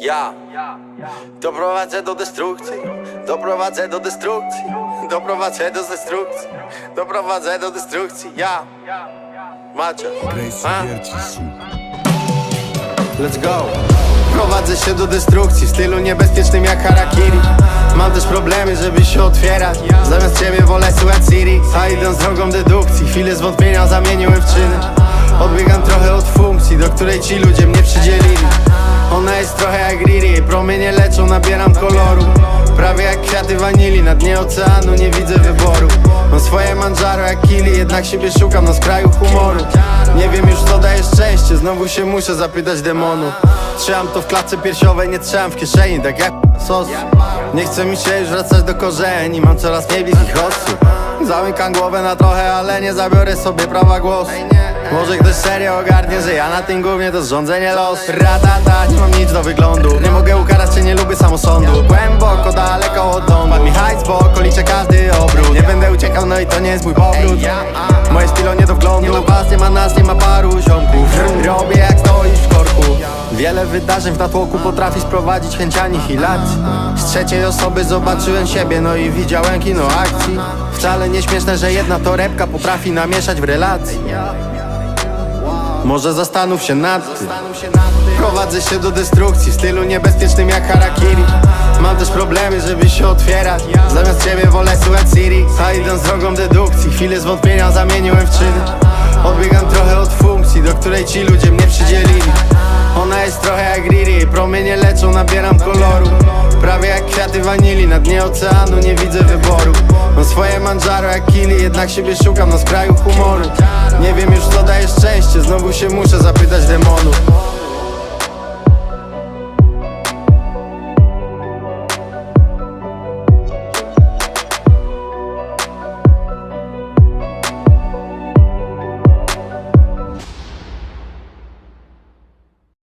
Ja. Doprowadzę do destrukcji, doprowadzę do destrukcji, doprowadzę do destrukcji, doprowadzę do destrukcji. Ja. Macie, a? Let's go. Prowadzę się do destrukcji w stylu niebezpiecznym jak harakiri. Mam też problemy, żeby się otwierać. Zamiast ciebie wolę słuchać Siri A idąc drogą dedukcji Chwilę zwątpienia zamieniłem w czyny. Odbiegam trochę od funkcji, do której ci ludzie mnie przydzielili Ona jest trochę jak Riri promienie leczą, nabieram koloru. Prawie jak kwiaty wanili Na dnie oceanu nie widzę wyboru. Mam swoje manżaro jak kili Jednak siebie szukam na skraju humoru. Nie wiem już co daje szczęście Znowu się muszę zapytać demonu. Trzymam to w klatce piersiowej Nie trzymam w kieszeni Tak jak sos. Nie chce mi się już wracać do korzeni Mam coraz mniej bliskich osób. Zamykam głowę na trochę, ale nie zabiorę sobie prawa głosu Może ktoś serio ogarnie, że ja na tym głównie to zrządzenie losu Ratata, nie mam nic do wyglądu. Nie mogę ukarać się, nie lubię samosądu. Głęboko, daleko od domu. Padł mi hajs, bo okolicze każdy obrót. Nie będę uciekał, no i to nie jest mój powrót. Moje stylo nie do wglądu. Nie ma was, nie ma nas, nie ma paru ziomków. Robię jak stoisz w korku. Wiele wydarzeń w natłoku potrafi sprowadzić chęć anihilacji Z trzeciej osoby zobaczyłem siebie, no i widziałem kino akcji. Wcale nieśmieszne, że jedna torebka potrafi namieszać w relacji może zastanów się nad tym. Prowadzę się do destrukcji w stylu niebezpiecznym jak harakiri. Mam też problemy, żeby się otwierać. Zamiast ciebie wolę słuchać Siri A idąc drogą dedukcji Chwilę zwątpienia zamieniłem w czyny. Odbiegam trochę od funkcji, do której ci ludzie mnie przydzielili. Ona jest trochę jak Riri promienie leczą, nabieram koloru. Prawie jak kwiaty wanili Na dnie oceanu nie widzę wyboru. Mam swoje manżaro jak kili Jednak siebie szukam na skraju humoru. Nie wiem już co daje szczęście Znowu się muszę zapytać demonu